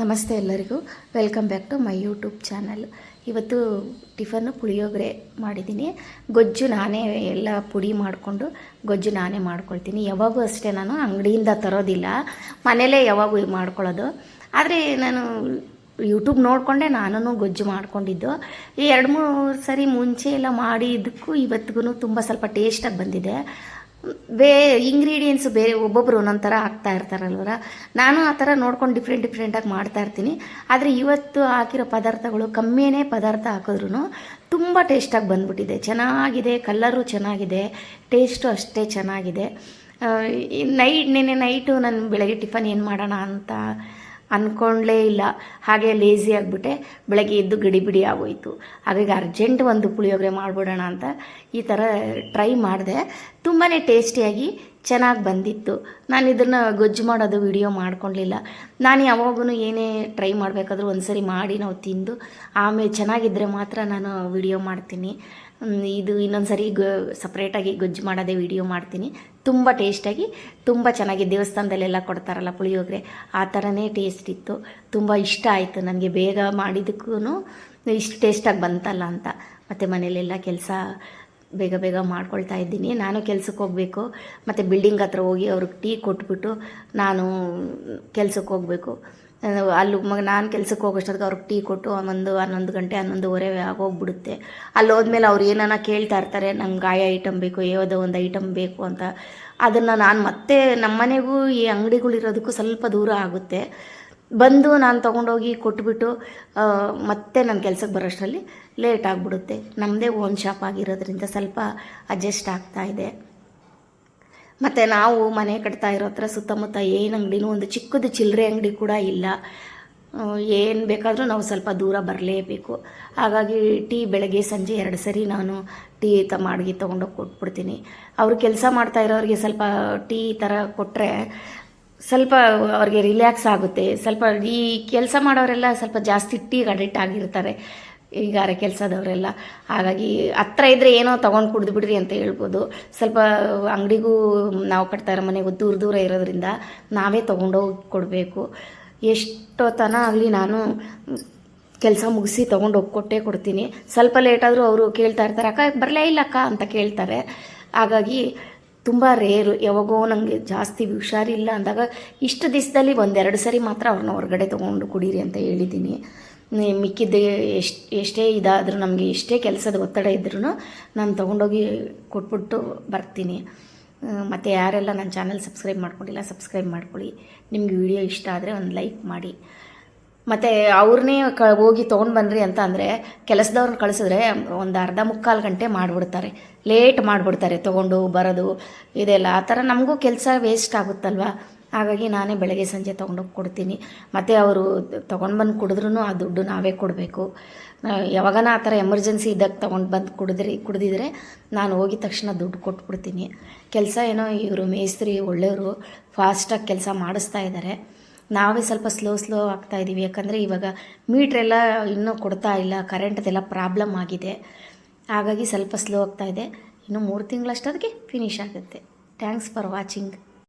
ನಮಸ್ತೆ ಎಲ್ಲರಿಗೂ. Welcome back to my YouTube channel ಇವತ್ತು ಟಿಫನ್ನು ಪುಳಿಯೋಗರೆ ಮಾಡಿದ್ದೀನಿ. ಗೊಜ್ಜು ನಾನೇ ಎಲ್ಲ ಪುಡಿ ಮಾಡಿಕೊಂಡು ಗೊಜ್ಜು ನಾನೇ ಮಾಡ್ಕೊಳ್ತೀನಿ. ಯಾವಾಗೂ ಅಷ್ಟೇ ನಾನು ಅಂಗಡಿಯಿಂದ ತರೋದಿಲ್ಲ. ಮನೇಲೇ ಯಾವಾಗೂ ಮಾಡ್ಕೊಳ್ಳೋದು. ಆದರೆ ನಾನು ಯೂಟ್ಯೂಬ್ ನೋಡಿಕೊಂಡೆ ನಾನು ಗೊಜ್ಜು ಮಾಡ್ಕೊಂಡಿದ್ದು. ಈ ಎರಡು ಮೂರು ಸರಿ ಮುಂಚೆ ಎಲ್ಲ ಮಾಡಿದ್ದಕ್ಕೂ ಇವತ್ತಿಗೂ ತುಂಬ ಸ್ವಲ್ಪ ಟೇಸ್ಟಾಗಿ ಬಂದಿದೆ. ಬೇ ಇಂಗ್ರೀಡಿಯೆಂಟ್ಸ್ ಬೇರೆ ಒಬ್ಬೊಬ್ಬರು ಒಂದೊಂದು ಥರ ಹಾಕ್ತಾ ಇರ್ತಾರಲ್ವರ? ನಾನು ಆ ಥರ ನೋಡ್ಕೊಂಡು ಡಿಫ್ರೆಂಟ್ ಡಿಫ್ರೆಂಟಾಗಿ ಮಾಡ್ತಾ ಇರ್ತೀನಿ. ಆದರೆ ಇವತ್ತು ಹಾಕಿರೋ ಪದಾರ್ಥಗಳು ಕಮ್ಮಿಯೇ ಪದಾರ್ಥ ಹಾಕಿದ್ರು ತುಂಬ ಟೇಸ್ಟಾಗಿ ಬಂದ್ಬಿಟ್ಟಿದೆ. ಚೆನ್ನಾಗಿದೆ ಕಲ್ಲರು ಚೆನ್ನಾಗಿದೆ ಟೇಸ್ಟು ಅಷ್ಟೇ ಚೆನ್ನಾಗಿದೆ. ನೈಟ್ ನೆನೆ ನೈಟು ನಾನು ಬೆಳಗ್ಗೆ ಟಿಫನ್ ಏನು ಮಾಡೋಣ ಅಂತ ಅಂದ್ಕೊಂಡ್ಲೇ ಇಲ್ಲ. ಹಾಗೆ ಲೇಸಿ ಆಗಿಬಿಟ್ಟೆ. ಬೆಳಗ್ಗೆ ಎದ್ದು ಗಡಿಬಿಡಿ ಆಗೋಯ್ತು. ಹಾಗಾಗಿ ಅರ್ಜೆಂಟ್ ಒಂದು ಪುಳಿಯೋಗರೆ ಮಾಡಿಬಿಡೋಣ ಅಂತ ಈ ಥರ ಟ್ರೈ ಮಾಡಿದೆ. ತುಂಬಾ ಟೇಸ್ಟಿಯಾಗಿ ಚೆನ್ನಾಗಿ ಬಂದಿತ್ತು. ನಾನು ಇದನ್ನು ಗೊಜ್ಜು ಮಾಡೋದು ವಿಡಿಯೋ ಮಾಡ್ಕೊಳ್ಲಿಲ್ಲ ನಾನು ಯಾವಾಗೂ ಏನೇ ಟ್ರೈ ಮಾಡಬೇಕಾದ್ರೂ ಒಂದು ಸರಿ ಮಾಡಿ ನಾವು ತಿಂದು, ಆಮೇಲೆ ಚೆನ್ನಾಗಿದ್ದರೆ ಮಾತ್ರ ನಾನು ವಿಡಿಯೋ ಮಾಡ್ತೀನಿ. ಇದು ಇನ್ನೊಂದು ಸರಿ ಗೊ ಸಪ್ರೇಟಾಗಿ ಗೊಜ್ಜು ಮಾಡೋದೇ ವಿಡಿಯೋ ಮಾಡ್ತೀನಿ. ತುಂಬ ಟೇಸ್ಟಾಗಿ ತುಂಬ ಚೆನ್ನಾಗಿ ದೇವಸ್ಥಾನದಲ್ಲೆಲ್ಲ ಕೊಡ್ತಾರಲ್ಲ ಪುಳಿಯೋಗರೆ, ಆ ಥರನೇ ಟೇಸ್ಟ್ ಇತ್ತು. ತುಂಬ ಇಷ್ಟ ಆಯಿತು ನನಗೆ ಬೇಗ ಮಾಡಿದ್ದಕ್ಕೂ ಇಷ್ಟು ಟೇಸ್ಟಾಗಿ ಬಂತಲ್ಲ ಅಂತ. ಮತ್ತು ಮನೇಲೆಲ್ಲ ಕೆಲಸ ಬೇಗ ಬೇಗ ಮಾಡ್ಕೊಳ್ತಾ ಇದ್ದೀನಿ. ನಾನು ಕೆಲ್ಸಕ್ಕೆ ಹೋಗಬೇಕು. ಮತ್ತು ಬಿಲ್ಡಿಂಗ್ ಹತ್ರ ಹೋಗಿ ಅವ್ರಿಗೆ ಟೀ ಕೊಟ್ಬಿಟ್ಟು ನಾನು ಕೆಲ್ಸಕ್ಕೆ ಹೋಗಬೇಕು. ಅಲ್ಲಿ ಮಗ ನಾನು ಕೆಲ್ಸಕ್ಕೆ ಹೋಗೋಷ್ಟೊತ್ತಿಗೆ ಅವ್ರಿಗೆ ಟೀ ಕೊಟ್ಟು ಒಂದು ಹನ್ನೊಂದು ಗಂಟೆ ಹನ್ನೊಂದುವರೆ ಆಗೋಗ್ಬಿಡುತ್ತೆ. ಅಲ್ಲಿ ಹೋದ್ಮೇಲೆ ಅವ್ರು ಏನಾನ ಕೇಳ್ತಾ ಇರ್ತಾರೆ, ನಂಗೆ ಗಾಯ ಐಟಮ್ ಬೇಕು ಯಾವುದೋ ಒಂದು ಐಟಮ್ ಬೇಕು ಅಂತ. ಅದನ್ನು ನಾನು ಮತ್ತೆ ನಮ್ಮನೆಗೂ ಈ ಅಂಗಡಿಗಳಿರೋದಕ್ಕೂ ಸ್ವಲ್ಪ ದೂರ ಆಗುತ್ತೆ. ಬಂದು ನಾನು ತೊಗೊಂಡೋಗಿ ಕೊಟ್ಬಿಟ್ಟು ಮತ್ತೆ ನನ್ನ ಕೆಲಸಕ್ಕೆ ಬರೋಷ್ಟರಲ್ಲಿ ಲೇಟ್ ಆಗಿಬಿಡುತ್ತೆ. ನಮ್ಮದೇ ಓನ್ ಶಾಪ್ ಆಗಿರೋದ್ರಿಂದ ಸ್ವಲ್ಪ ಅಡ್ಜಸ್ಟ್ ಆಗ್ತಾ ಇದೆ. ಮತ್ತು ನಾವು ಮನೆ ಕಟ್ತಾ ಇರೋ ಹತ್ರ ಸುತ್ತಮುತ್ತ ಏನು ಅಂಗಡಿನೂ ಒಂದು ಚಿಕ್ಕದು ಚಿಲ್ಲರೆ ಅಂಗಡಿ ಕೂಡ ಇಲ್ಲ. ಏನು ಬೇಕಾದರೂ ನಾವು ಸ್ವಲ್ಪ ದೂರ ಬರಲೇಬೇಕು. ಹಾಗಾಗಿ ಟೀ ಬೆಳಗ್ಗೆ ಸಂಜೆ ಎರಡು ಸರಿ ನಾನು ಟೀ ತ ಮಾಡಿ ತೊಗೊಂಡೋಗಿ ಕೊಟ್ಬಿಡ್ತೀನಿ. ಅವರು ಕೆಲಸ ಮಾಡ್ತಾ ಇರೋರಿಗೆ ಸ್ವಲ್ಪ ಟೀ ಥರ ಕೊಟ್ಟರೆ ಸ್ವಲ್ಪ ಅವ್ರಿಗೆ ರಿಲ್ಯಾಕ್ಸ್ ಆಗುತ್ತೆ. ಸ್ವಲ್ಪ ಈ ಕೆಲಸ ಮಾಡೋರೆಲ್ಲ ಸ್ವಲ್ಪ ಜಾಸ್ತಿ ಟೀಗೆ ಅಡಿಕ್ಟ್ ಆಗಿರ್ತಾರೆ. ಈಗಾರ ಗಾರೆ ಕೆಲಸದವರೆಲ್ಲ. ಹಾಗಾಗಿ ಹತ್ರ ಇದ್ದರೆ ಏನೋ ತೊಗೊಂಡು ಕುಡಿದು ಬಿಡ್ರಿ ಅಂತ ಹೇಳ್ಬೋದು. ಸ್ವಲ್ಪ ಅಂಗಡಿಗೂ ನಾವು ಕಟ್ತಾ ಇರೋ ಮನೆಗೂ ದೂರ ದೂರ ಇರೋದ್ರಿಂದ ನಾವೇ ತೊಗೊಂಡೋಗಿ ಕೊಡಬೇಕು. ಎಷ್ಟೋ ತನ ಆಗಲಿ ನಾನು ಕೆಲಸ ಮುಗಿಸಿ ತೊಗೊಂಡೋಗಿ ಕೊಟ್ಟೇ ಕೊಡ್ತೀನಿ. ಸ್ವಲ್ಪ ಲೇಟಾದರೂ ಅವರು ಕೇಳ್ತಾ ಇರ್ತಾರೆ, ಅಕ್ಕ ಬರಲೇ ಇಲ್ಲ ಅಕ್ಕ ಅಂತ ಕೇಳ್ತಾರೆ. ಹಾಗಾಗಿ ತುಂಬ ರೇರು ಯಾವಾಗೋ ನನಗೆ ಜಾಸ್ತಿ ಹುಷಾರಿಲ್ಲ ಅಂದಾಗ ಇಷ್ಟು ದಿವಸದಲ್ಲಿ ಒಂದೆರಡು ಸರಿ ಮಾತ್ರ ಅವ್ರನ್ನ ಹೊರಗಡೆ ತೊಗೊಂಡು ಕುಡೀರಿ ಅಂತ ಹೇಳಿದ್ದೀನಿ. ಮಿಕ್ಕಿದ್ದು ಎಷ್ಟು, ಎಷ್ಟೇ ಇದಾದರೂ ನಮಗೆ ಎಷ್ಟೇ ಕೆಲಸದ ಒತ್ತಡ ಇದ್ರೂ ನಾನು ತೊಗೊಂಡೋಗಿ ಕೊಟ್ಬಿಟ್ಟು ಬರ್ತೀನಿ. ಮತ್ತು ಯಾರೆಲ್ಲ ನನ್ನ ಚಾನಲ್ ಸಬ್ಸ್ಕ್ರೈಬ್ ಮಾಡ್ಕೊಂಡಿಲ್ಲ ಸಬ್ಸ್ಕ್ರೈಬ್ ಮಾಡ್ಕೊಳ್ಳಿ. ನಿಮಗೆ ವಿಡಿಯೋ ಇಷ್ಟ ಆದರೆ ಒಂದು ಲೈಕ್ ಮಾಡಿ. ಮತ್ತು ಅವ್ರನ್ನೇ ಕ, ಹೋಗಿ ತೊಗೊಂಡು ಬನ್ನಿರಿ ಅಂತ ಅಂದರೆ ಕೆಲಸದವ್ರನ್ನ ಕಳಿಸಿದ್ರೆ ಒಂದು ಅರ್ಧ ಮುಕ್ಕಾಲು ಗಂಟೆ ಮಾಡಿಬಿಡ್ತಾರೆ. ಲೇಟ್ ಮಾಡಿಬಿಡ್ತಾರೆ ತೊಗೊಂಡು, ಬರೋದು, ಇದೆಲ್ಲ. ಆ ಥರ ನಮಗೂ ಕೆಲಸ ವೇಸ್ಟ್ ಆಗುತ್ತಲ್ವ? ಹಾಗಾಗಿ ನಾನೇ ಬೆಳಗ್ಗೆ ಸಂಜೆ ತೊಗೊಂಡೋಗಿ ಕೊಡ್ತೀನಿ. ಮತ್ತು ಅವರು ತೊಗೊಂಡು ಬಂದು ಕುಡಿದ್ರೂ ಆ ದುಡ್ಡು ನಾವೇ ಕೊಡಬೇಕು. ಯಾವಾಗನ ಆ ಥರ ಎಮರ್ಜೆನ್ಸಿ ಇದ್ದಾಗ ತೊಗೊಂಡು ಬಂದು ಕುಡಿದ್ರಿ, ಕುಡಿದಿದ್ರೆ ನಾನು ಹೋಗಿದ ತಕ್ಷಣ ದುಡ್ಡು ಕೊಟ್ಬಿಡ್ತೀನಿ. ಕೆಲಸ ಏನೋ ಇವರು ಮೇಸ್ತ್ರಿ, ಒಳ್ಳೆಯವರು ಫಾಸ್ಟಾಗಿ ಕೆಲಸ ಮಾಡಿಸ್ತಾ ಇದ್ದಾರೆ ನಾವೇ ಸ್ವಲ್ಪ ಸ್ಲೋ ಸ್ಲೋ ಆಗ್ತಾ ಇದ್ದೀವಿ ಯಾಕಂದರೆ ಇವಾಗ ಮೀಟ್ರೆಲ್ಲ ಇನ್ನೂ ಕೊಡ್ತಾ ಇಲ್ಲ. ಕರೆಂಟ್ದೆಲ್ಲ ಪ್ರಾಬ್ಲಮ್ ಆಗಿದೆ. ಹಾಗಾಗಿ ಸ್ವಲ್ಪ ಸ್ಲೋ ಆಗ್ತಾ ಇದೆ. ಇನ್ನು ಮೂರು ತಿಂಗಳಷ್ಟೊತ್ತಿಗೆ ಫಿನಿಶ್ ಆಗುತ್ತೆ. Thanks for watching